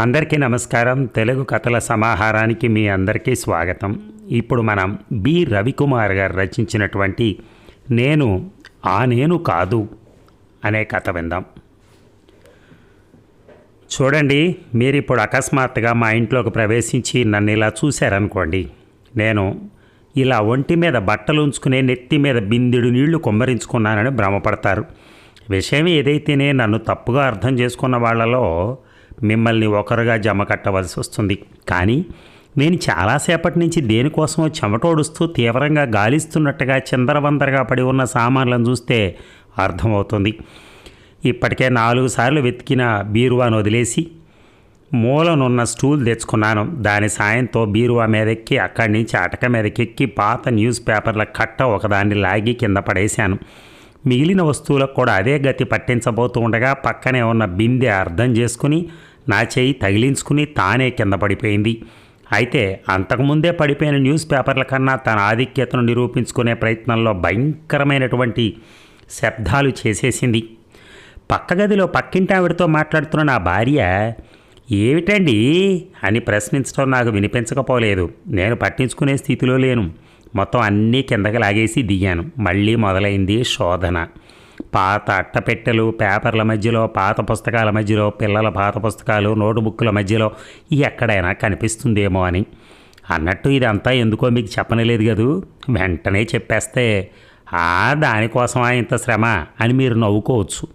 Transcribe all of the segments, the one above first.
అందరికీ నమస్కారం. తెలుగు కథల సమాహారానికి మీ అందరికీ స్వాగతం. ఇప్పుడు మనం బి. రవికుమార్ గారు రచించినటువంటి నేను ఆ నేను కాదు అనే కథ విందాం. చూడండి మీరు ఇప్పుడు అకస్మాత్తుగా మా ఇంట్లోకి ప్రవేశించి నన్ను ఇలా చూశారనుకోండి. నేను ఇలా ఒంటి మీద బట్టలు ఉంచుకునే నెత్తి మీద బిందెడు నీళ్ళు కుమ్మరించుకున్నానని భ్రమపడతారు. విషయం ఏదైతేనే నన్ను తప్పుగా అర్థం చేసుకున్న వాళ్ళలో మిమ్మల్ని ఒకరుగా జమ కట్టవలసి వస్తుంది. కానీ నేను చాలాసేపటి నుంచి దేనికోసమో చెమటోడుస్తూ తీవ్రంగా గాలిస్తున్నట్టుగా చిందరవందరగా పడి ఉన్న సామాన్లను చూస్తే అర్థమవుతుంది. ఇప్పటికే నాలుగు సార్లు వెతికిన బీరువాను వదిలేసి మూలనున్న స్టూల్ తెచ్చుకున్నాను. దాని సాయంతో బీరువా మీదెక్కి అక్కడి నుంచి అటక మీదకెక్కి పాత న్యూస్ పేపర్ల కట్ట ఒకదాన్ని లాగి కింద పడేశాను. మిగిలిన వస్తువులకు కూడా అదే గతి పట్టించబోతూ ఉండగా పక్కనే ఉన్న బిందె అర్థం చేసుకుని నా చేయి తగిలించుకుని తానే కింద పడిపోయింది. అయితే అంతకుముందే పడిపోయిన న్యూస్ పేపర్ల కన్నా తన ఆధిక్యతను నిరూపించుకునే ప్రయత్నంలో భయంకరమైనటువంటి శబ్దాలు చేసేసింది. పక్క గదిలో పక్కింటి ఆవిడతో మాట్లాడుతున్న నా భార్య ఏమిటండి? అని ప్రశ్నించడం నాకు వినిపించకపోలేదు. నేను పట్టించుకునే స్థితిలో లేను. మొత్తం అన్నీ కిందకి లాగేసి దిగాను. మళ్ళీ మొదలైంది శోధన. పాత అట్టపెట్టెలు పేపర్ల మధ్యలో పాత పుస్తకాల మధ్యలో పిల్లల పాత పుస్తకాలు నోటుబుక్కుల మధ్యలో ఎక్కడైనా కనిపిస్తుందేమో అని. అన్నట్టు ఇదంతా ఎందుకో మీకు చెప్పనలేదు కదూ? వెంటనే చెప్పేస్తే ఆ దానికోసమా ఇంత శ్రమ అని మీరు నవ్వుకోవచ్చు.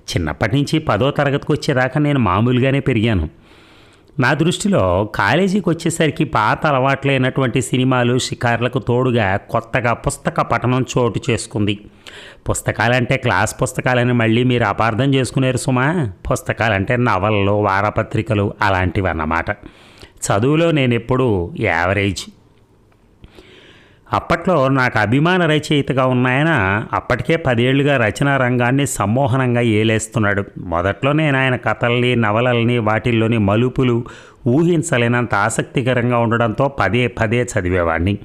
చిన్నప్పటి నుంచి పదో తరగతికి వచ్చేదాకా నేను మామూలుగానే పెరిగాను. నా దృష్టిలో కాలేజీకి వచ్చేసరికి పాత అలవాట్లైనటువంటి సినిమాలు షికార్లకు తోడుగా కొత్తగా పుస్తక పఠనం చోటు చేసుకుంది. పుస్తకాలంటే క్లాస్ పుస్తకాలని మళ్ళీ మీరు అపార్థం చేసుకునేరు సుమా? పుస్తకాలంటే నవలలు వారపత్రికలు అలాంటివి అన్నమాట చదువులో నేను ఎప్పుడూ యావరేజ్ అప్పట్లో నాకు అభిమాన రచయితగా ఉన్నాయన అప్పటికే పదేళ్ళుగా రచనా రంగాన్ని సమ్మోహనంగా ఏలేస్తున్నాడు. మొదట్లో నేను ఆయన కథల్ని నవలల్ని వాటిల్లోని మలుపులు ఊహించలేనంత ఆసక్తికరంగా ఉండడంతో పదే పదే చదివేవాడిని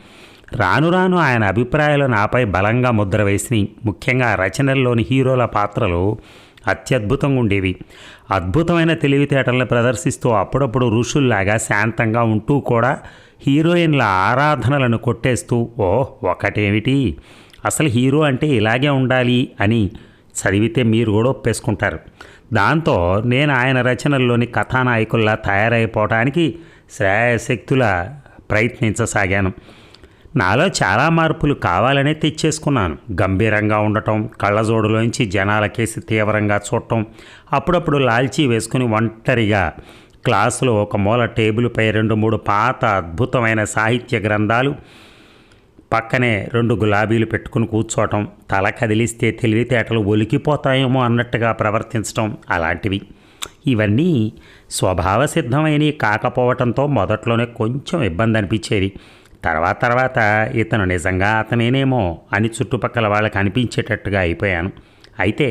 రాను రాను ఆయన అభిప్రాయాలు నాపై బలంగా ముద్ర వేసినాయి. ముఖ్యంగా రచనల్లోని హీరోల పాత్రలు అత్యద్భుతంగా ఉండేవి. అద్భుతమైన తెలివితేటలను ప్రదర్శిస్తూ అప్పుడప్పుడు ఋషుల్లాగా శాంతంగా ఉంటూ కూడా హీరోయిన్ల ఆరాధనలను కొట్టేస్తూ ఓ ఒకటేమిటి? అసలు హీరో అంటే ఇలాగే ఉండాలి అని చదివితే మీరు కూడా ఒప్పేసుకుంటారు. దాంతో నేను ఆయన రచనల్లోని కథానాయకుల్లా తయారైపోవటానికి శ్రేయశక్తుల ప్రయత్నించసాగాను. నాలో చాలా మార్పులు కావాలనే తెచ్చేసుకున్నాను. గంభీరంగా ఉండటం కళ్ళజోడులోంచి జనాలకేసి తీవ్రంగా చూడటం అప్పుడప్పుడు లాల్చీ వేసుకుని ఒంటరిగా క్లాసులో ఒక మూల టేబుల్పై రెండు మూడు పాత అద్భుతమైన సాహిత్య గ్రంథాలు పక్కనే రెండు గులాబీలు పెట్టుకుని కూర్చోవటం తల కదిలిస్తే తెలివితేటలు ఒలికిపోతాయేమో అన్నట్టుగా ప్రవర్తించటం అలాంటివి. ఇవన్నీ స్వభావ సిద్ధమైనవి కాకపోవటంతో మొదట్లోనే కొంచెం ఇబ్బంది అనిపించేది. తర్వాత తర్వాత ఇతను నిజంగా అతనేనేమో అని చుట్టుపక్కల వాళ్ళకి అనిపించేటట్టుగా అయిపోయాను. అయితే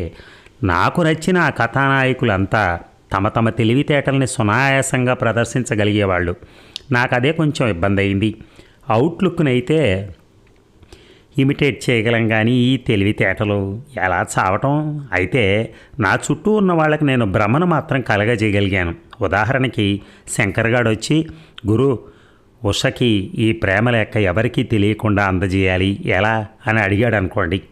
నాకు నచ్చిన ఆ కథానాయకులంతా తమ తమ తెలివితేటల్ని సునాయాసంగా ప్రదర్శించగలిగేవాళ్ళు. నాకు అదే కొంచెం ఇబ్బంది అయింది అవుట్లుక్నైతే ఇమిటేట్ చేయగలం కానీ ఈ తెలివితేటలు ఎలా చావటం? అయితే నా చుట్టూ ఉన్న వాళ్ళకి నేను భ్రమను మాత్రం కలగజేయగలిగాను. ఉదాహరణకి శంకర్గాడు వచ్చి గురు ఉషకి ఈ ప్రేమ లెక్క ఎవరికీ తెలియకుండా అందజేయాలి? ఎలా? అని అడిగాడు అనుకోండి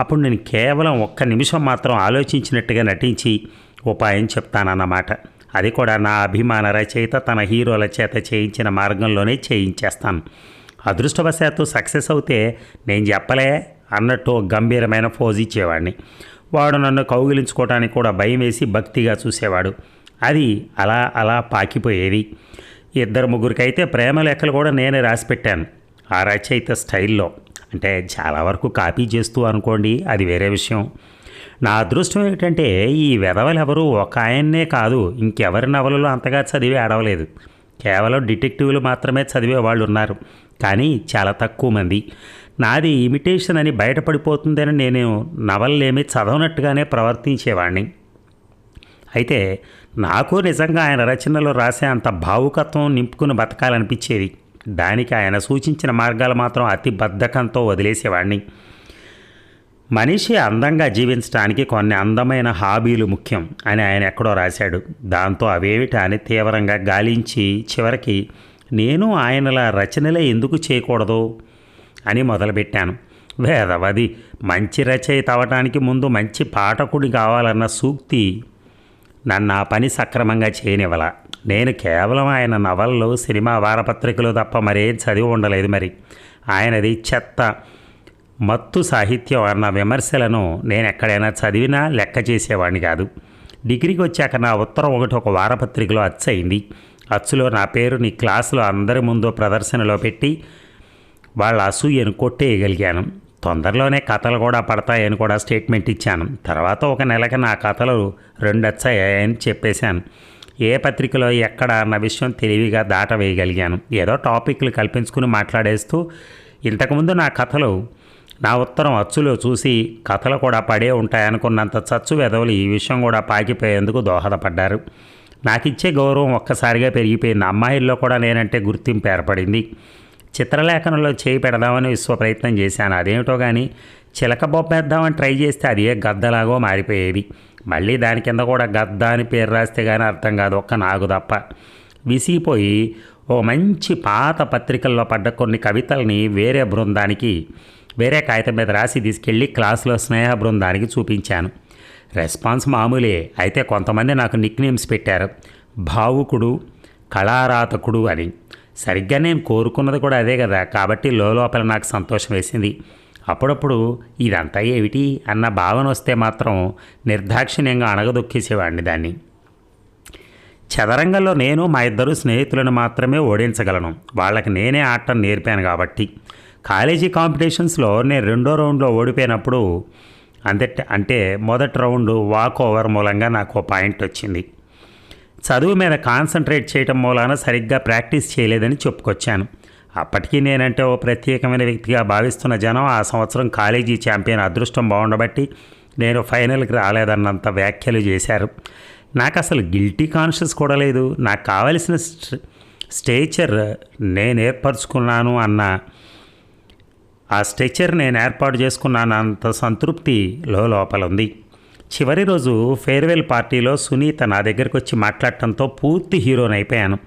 అప్పుడు నేను కేవలం ఒక్క నిమిషం మాత్రం ఆలోచించినట్టుగా నటించి ఉపాయం చెప్తానన్నమాట. అది కూడా నా అభిమాన రచయిత తన హీరోల చేత చేయించిన మార్గంలోనే చేయించేస్తాను. అదృష్టవశాత్తు సక్సెస్ అవుతే నేను చెప్పలే అన్నట్టు గంభీరమైన ఫోజ్ ఇచ్చేవాడిని. వాడు నన్ను కౌగిలించుకోవటానికి కూడా భయం వేసి భక్తిగా చూసేవాడు. అది అలా అలా పాకిపోయేది. ఇద్దరు ముగ్గురికైతే ప్రేమ లెక్కలు కూడా నేనే రాసిపెట్టాను ఆ రచయిత స్టైల్లో. అంటే చాలా వరకు కాపీ చేస్తూ అనుకోండి అది వేరే విషయం. నా అదృష్టం ఏమిటంటే ఈ వెధవలెవరూ ఒక ఆయన్నే కాదు ఇంకెవరి నవలలో అంతగా చదివి ఆడవలేదు. కేవలం డిటెక్టివ్లు మాత్రమే చదివే వాళ్ళు ఉన్నారు కానీ చాలా తక్కువ మంది. నాది ఇమిటేషన్ అని బయటపడిపోతుందని నేను నవలలేమి చదవనట్టుగానే ప్రవర్తించేవాడిని అయితే నాకు నిజంగా ఆయన రచనలో రాసే అంత భావుకత్వం నింపుకుని బతకాలనిపించేది. దానికి ఆయన సూచించిన మార్గాలు మాత్రం అతి బద్ధకంతో వదిలేసేవాడిని మనిషి అందంగా జీవించడానికి కొన్ని అందమైన హాబీలు ముఖ్యం అని ఆయన ఎక్కడో రాశాడు. దాంతో అవేమిటి అని తీవ్రంగా గాలించి చివరికి నేను ఆయనలా రచనలే ఎందుకు చేయకూడదు? అని మొదలుపెట్టాను. వేదవది మంచి రచయిత అవడానికి ముందు మంచి పాఠకుడి కావాలన్న సూక్తి నన్ను ఆ పని సక్రమంగా చేయనివ్వల. నేను కేవలం ఆయన నవలలు సినిమా వారపత్రికలు తప్ప మరేం చదివి ఉండలేదు మరి. ఆయనది చెత్త మత్తు సాహిత్యం అన్న విమర్శలను నేను ఎక్కడైనా చదివినా లెక్క చేసేవాడిని కాదు. డిగ్రీకి వచ్చాక నా ఉత్తరం ఒకటి ఒక వారపత్రికలో అచ్చయింది. అచ్చులో నా పేరు నీ క్లాసులో అందరి ముందు ప్రదర్శనలో పెట్టి వాళ్ళ అసూయను కొట్టేయగలిగాను. తొందరలోనే కథలు కూడా పడతాయని కూడా స్టేట్మెంట్ ఇచ్చాను. తర్వాత ఒక నెలకి నా కథలు రెండు వచ్చాయని చెప్పేశాను. ఏ పత్రికలో ఎక్కడ అన్న విషయం తెలివిగా దాటవేయగలిగాను. ఏదో టాపిక్లు కల్పించుకుని మాట్లాడేస్తూ ఇంతకుముందు నా కథలు నా ఉత్తరం అచ్చులో చూసి కథలు కూడా పడే ఉంటాయనుకున్నంత చచ్చు వెదవులు ఈ విషయం కూడా పాకిపోయేందుకు దోహదపడ్డారు. నాకు ఇచ్చే గౌరవం ఒక్కసారిగా పెరిగిపోయింది. అమ్మాయిల్లో కూడా నేనంటే గుర్తింపు ఏర్పడింది. చిత్రలేఖనంలో చేయి పెడదామని విశ్వ ప్రయత్నం చేశాను. అదేమిటో కానీ చిలక బొబ్బేద్దామని ట్రై చేస్తే అది ఏ గద్దలాగో మారిపోయేది. మళ్ళీ దాని కింద కూడా గద్ద అని పేరు రాస్తే కానీ అర్థం కాదు. ఒక్క నాకు తప్ప. విసిగిపోయి ఓ మంచి పాత పత్రికల్లో పడ్డ కొన్ని కవితల్ని వేరే బృందానికి వేరే కాగితం మీద రాసి తీసుకెళ్ళి క్లాసులో స్నేహ బృందానికి చూపించాను. రెస్పాన్స్ మామూలే. అయితే కొంతమంది నాకు నిక్ నేమ్స్ పెట్టారు. భావుకుడు కళారాతకుడు అని. సరిగ్గా నేను కోరుకున్నది కూడా అదే కదా. కాబట్టి లోపల నాకు సంతోషం వేసింది. అప్పుడప్పుడు ఇదంతా ఏమిటి అన్న భావన వస్తే మాత్రం నిర్దాక్షిణ్యంగా అణగదొక్కేసేవాడిని దాన్ని. చదరంగంలో నేను మా ఇద్దరు స్నేహితులను మాత్రమే ఓడించగలను. వాళ్ళకి నేనే ఆటం నేర్పాను కాబట్టి. కాలేజీ కాంపిటీషన్స్లో నేను రెండో రౌండ్లో ఓడిపోయినప్పుడు అంతే అంటే మొదటి రౌండ్ వాక్ ఓవర్ మూలంగా నాకు ఓ పాయింట్ వచ్చింది. చదువు మీద కాన్సన్ట్రేట్ చేయటం మూలాన సరిగ్గా ప్రాక్టీస్ చేయలేదని చెప్పుకొచ్చాను. అప్పటికీ నేనంటే ఓ ప్రత్యేకమైన వ్యక్తిగా భావిస్తున్న జనం ఆ సంవత్సరం కాలేజీ ఛాంపియన్ అదృష్టం బాగుండబట్టి నేను ఫైనల్కి రాలేదన్నంత వ్యాఖ్యలు చేశారు. నాకు అసలు గిల్టీ కాన్షియస్ కూడా లేదు. నాకు కావలసిన స్టేచర్ నేను ఏర్పరచుకున్నాను అన్న ఆ స్ట్రెచర్ నేను ఏర్పాటు చేసుకున్నాను అంత సంతృప్తి లోపల ఉంది చివరి రోజు ఫేర్వెల్ పార్టీలో సునీత నా దగ్గరికి వచ్చి మాట్లాడటంతో పూర్తి హీరోని అయిపోయాను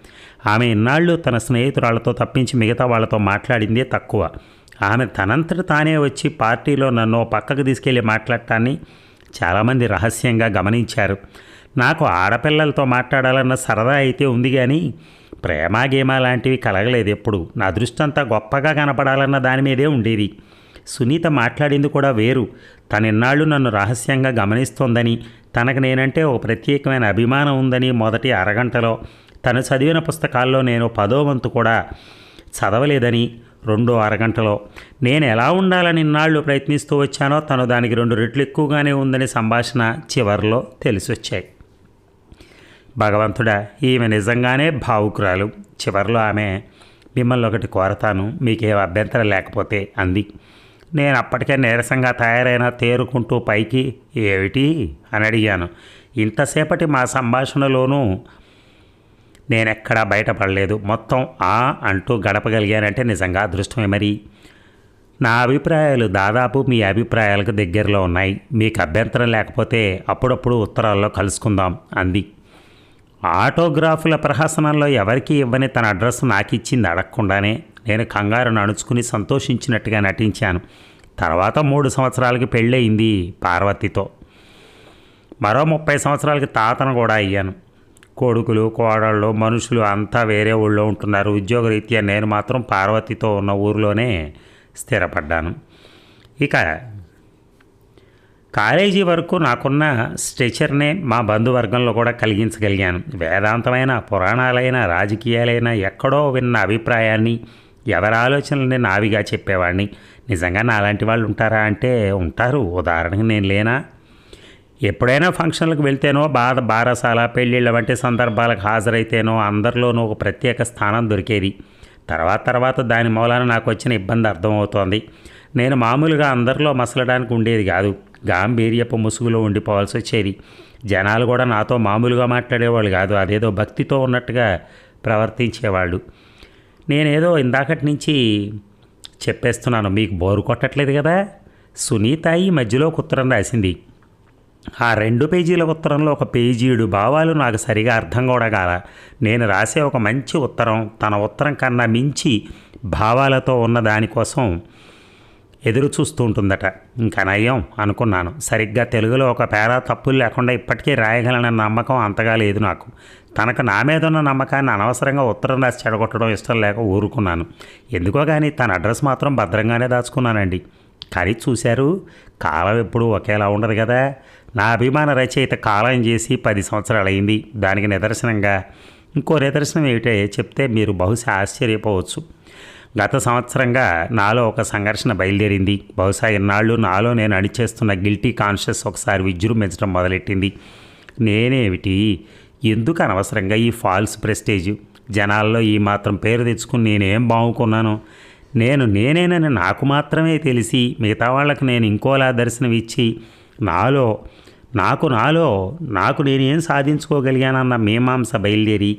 ఆమె ఇన్నాళ్ళు తన స్నేహితురాలతో తప్పించి మిగతా వాళ్ళతో మాట్లాడిందే తక్కువ. ఆమె తనంతట తానే వచ్చి పార్టీలో నన్ను పక్కకు తీసుకెళ్ళి మాట్లాడటాన్ని చాలామంది రహస్యంగా గమనించారు. నాకు ఆడపిల్లలతో మాట్లాడాలన్న సరదా అయితే ఉంది కానీ ప్రేమ గేమ లాంటివి కలగలేదు ఎప్పుడు. నా దృష్టంతా గొప్పగా కనపడాలన్న దాని మీదే ఉండేది. సునీత మాట్లాడింది కూడా వేరు. తనిన్నాళ్ళు నన్ను రహస్యంగా గమనిస్తోందని తనకు నేనంటే ఓ ప్రత్యేకమైన అభిమానం ఉందని మొదటి అరగంటలో తను చదివిన పుస్తకాల్లో నేను పదో వంతు కూడా చదవలేదని రెండో అరగంటలో. నేను ఎలా ఉండాలని ఇన్నాళ్ళు ప్రయత్నిస్తూ వచ్చానో తను దానికి రెండు రెట్లు ఎక్కువగానే ఉందని సంభాషణ చివరిలో తెలిసొచ్చాయి. భగవంతుడా ఈమె నిజంగానే భావుకురాలు. చివరిలో ఆమె మిమ్మల్ని ఒకటి కోరతాను మీకేం అభ్యంతరం లేకపోతే అంది. నేను అప్పటికే నీరసంగా తయారైన తేరుకుంటూ పైకి ఏమిటి? అని అడిగాను. ఇంతసేపటి మా సంభాషణలోనూ నేనెక్కడా బయటపడలేదు. మొత్తం ఆ అంటూ గడపగలిగానంటే నిజంగా అదృష్టమే మరి. నా అభిప్రాయాలు దాదాపు మీ అభిప్రాయాలకు దగ్గరలో ఉన్నాయి. మీకు అభ్యంతరం లేకపోతే అప్పుడప్పుడు ఉత్తరాల్లో కలుసుకుందాం అంది. ఆటోగ్రాఫుల ప్రహసనంలో ఎవరికీ ఇవ్వని తన అడ్రస్ నాకు ఇచ్చింది అడగకుండానే నేను కంగారు నడుచుకుని సంతోషించినట్టుగా నటించాను. తర్వాత మూడు సంవత్సరాలకి పెళ్ళయింది పార్వతితో. మరో ముప్పై సంవత్సరాలకి తాతను కూడా అయ్యాను. కొడుకులు కోడళ్ళు మనుషులు అంతా వేరే ఊళ్ళో ఉంటున్నారు. ఉద్యోగరీత్యా నేను మాత్రం పార్వతితో ఉన్న ఊరిలోనే స్థిరపడ్డాను. ఇక కాలేజీ వరకు నాకున్న స్ట్రెచర్నే మా బంధువర్గంలో కూడా కలిగించగలిగాను. వేదాంతమైన పురాణాలైన రాజకీయాలైన ఎక్కడో విన్న అభిప్రాయాన్ని ఎవరి ఆలోచనల్ని నావిగా చెప్పేవాడిని నిజంగా నాలాంటి వాళ్ళు ఉంటారా అంటే ఉంటారు. ఉదాహరణకు నేను లేనా? ఎప్పుడైనా ఫంక్షన్లకు వెళ్తేనో బాధ బారసాల పెళ్ళిళ్ళ వంటి సందర్భాలకు హాజరైతేనో అందరిలోనూ ఒక ప్రత్యేక స్థానం దొరికేది. తర్వాత తర్వాత దాని మూలాన నాకు వచ్చిన ఇబ్బంది అర్థమవుతోంది. నేను మామూలుగా అందరిలో మసలడానికి ఉండేది కాదు. గాంభీర్యపు ముసుగులో ఉండిపోవాల్సి వచ్చేది. జనాలు కూడా నాతో మామూలుగా మాట్లాడేవాళ్ళు కాదు. అదేదో భక్తితో ఉన్నట్టుగా ప్రవర్తించేవాళ్ళు. నేనేదో ఇందాకటి నుంచి చెప్పేస్తున్నాను. మీకు బోరు కొట్టట్లేదు కదా? సునీత ఈ మధ్యలో ఒక ఉత్తరం రాసింది. ఆ రెండు పేజీల ఉత్తరంలో ఒక పేజీడు భావాలు నాకు సరిగా అర్థం కూడా కాల. నేను రాసే ఒక మంచి ఉత్తరం తన ఉత్తరం కన్నా మించి భావాలతో ఉన్న దానికోసం ఎదురు చూస్తూ ఉంటుందట. ఇంకా నయం అనుకున్నాను. సరిగ్గా తెలుగులో ఒక పేరా తప్పులు లేకుండా ఇప్పటికీ రాయగలనన్న నమ్మకం అంతగా లేదు నాకు. తనకు నా మీద ఉన్న నమ్మకాన్ని అనవసరంగా ఉత్తరం రాసి చెడగొట్టడం ఇష్టం లేక ఊరుకున్నాను. ఎందుకో కానీ తన అడ్రస్ మాత్రం భద్రంగానే దాచుకున్నానండి. కానీ చూశారు కాలం ఎప్పుడు ఒకేలా ఉండదు కదా. నా అభిమాన రచయిత కాలం చేసి పది సంవత్సరాలు అయింది. దానికి నిదర్శనంగా ఇంకో నిదర్శనం ఏమిటే చెప్తే మీరు బహుశా ఆశ్చర్యపోవచ్చు. గత సంవత్సరంగా నాలో ఒక సంఘర్షణ బయలుదేరింది. బహుశా ఇన్నాళ్ళు నాలో నేను అణిచేస్తున్న గిల్టీ కాన్షియస్ ఒకసారి విజృంభించడం మొదలెట్టింది. నేనేమిటి? ఎందుకు అనవసరంగా ఈ ఫాల్స్ ప్రెస్టేజ్? జనాల్లో ఈ మాత్రం పేరు తెచ్చుకుని నేనేం బాగుకున్నాను? నేను నేనేనని నాకు మాత్రమే తెలిసి మిగతా వాళ్ళకు నేను ఇంకోలా దర్శనం ఇచ్చి నాలో నాకు నాలో నాకు నేనేం సాధించుకోగలిగానన్న మీమాంస బయలుదేరి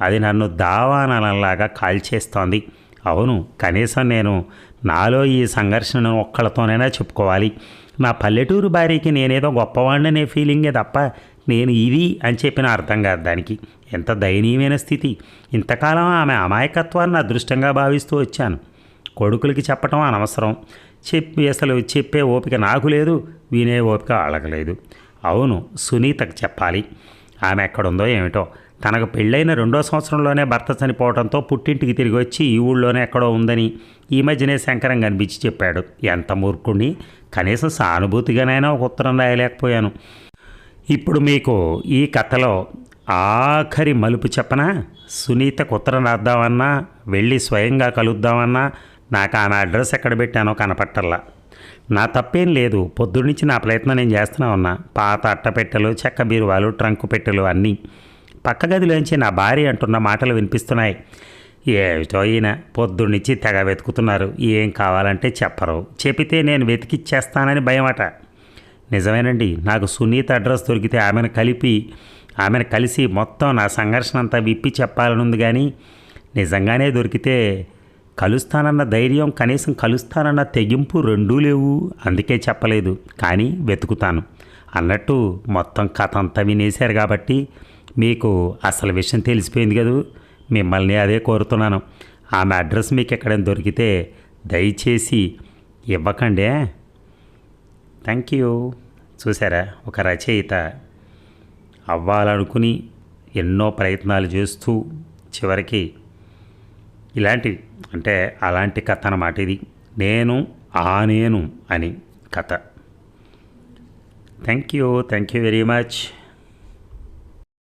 అది నన్ను దావానలంలాగా కాల్చేస్తోంది. అవును కనీసం నేను నాలో ఈ సంఘర్షణను ఒక్కళ్ళతోనైనా చెప్పుకోవాలి. నా పల్లెటూరు భార్యకి నేనేదో గొప్పవాడిననే ఫీలింగే తప్ప నేను ఇది అని చెప్పిన అర్థం కాదు దానికి. ఎంత దయనీయమైన స్థితి. ఇంతకాలం ఆమె అమాయకత్వాన్ని అదృష్టంగా భావిస్తూ వచ్చాను. కొడుకులకి చెప్పటం అనవసరం. చెప్పి అసలు చెప్పే ఓపిక నాకు లేదు వినే ఓపిక అడగలేదు అవును సునీతకు చెప్పాలి. ఆమె ఎక్కడుందో ఏమిటో. తనకు పెళ్ళైన రెండో సంవత్సరంలోనే భర్త చనిపోవడంతో పుట్టింటికి తిరిగి వచ్చి ఈ ఊళ్ళోనే ఎక్కడో ఉందని ఈ మధ్యనే శంకరం కనిపించి చెప్పాడు. ఎంత మూర్ఖుణ్ణి? కనీసం సానుభూతిగానైనా ఒక ఉత్తరం రాయలేకపోయాను. ఇప్పుడు మీకు ఈ కథలో ఆఖరి మలుపు చెప్పనా? సునీతకు ఉత్తరం రాద్దామన్నా వెళ్ళి స్వయంగా కలుద్దామన్నా నాకు నా అడ్రస్ ఎక్కడ పెట్టానో కనపట్టల్లా. నా తప్పేం లేదు. పొద్దున్నుంచి నా ప్రయత్నం నేను చేస్తూనే ఉన్నా. పాత అట్టపెట్టెలు చెక్క బీరువాలు ట్రంకు పెట్టెలు అన్నీ పక్క గదిలోంచి నా భార్య అంటున్న మాటలు వినిపిస్తున్నాయి. ఏమిటో ఈయన? పొద్దున్నుంచి తెగ వెతుకుతున్నారు. ఏం కావాలంటే చెప్పరు. చెబితే నేను వెతికిచ్చేస్తానని భయమట. నిజమేనండి. నాకు సునీత అడ్రస్ దొరికితే ఆమెను కలిపి ఆమెను కలిసి మొత్తం నా సంఘర్షణ అంతా విప్పి చెప్పాలనుంది కానీ నిజంగానే దొరికితే కలుస్తానన్న ధైర్యం కనీసం కలుస్తానన్న తెగింపు రెండూ లేవు. అందుకే చెప్పలేదు. కానీ వెతుకుతాను. అన్నట్టు మొత్తం కథ అంతా వినేశారు కాబట్టి మీకు అసలు విషయం తెలిసిపోయింది కదూ? మిమ్మల్ని అదే కోరుతున్నాను. ఆమె అడ్రస్ మీకు ఎక్కడైనా దొరికితే దయచేసి ఇవ్వకండే థ్యాంక్ యూ. చూసారా ఒక రచయిత అవ్వాలనుకుని ఎన్నో ప్రయత్నాలు చేస్తూ చివరికి ఇలాంటివి అంటే అలాంటి కథ అన్నమాట ఇది. నేను ఆ నేను అని కథ. Thank you thank you very much.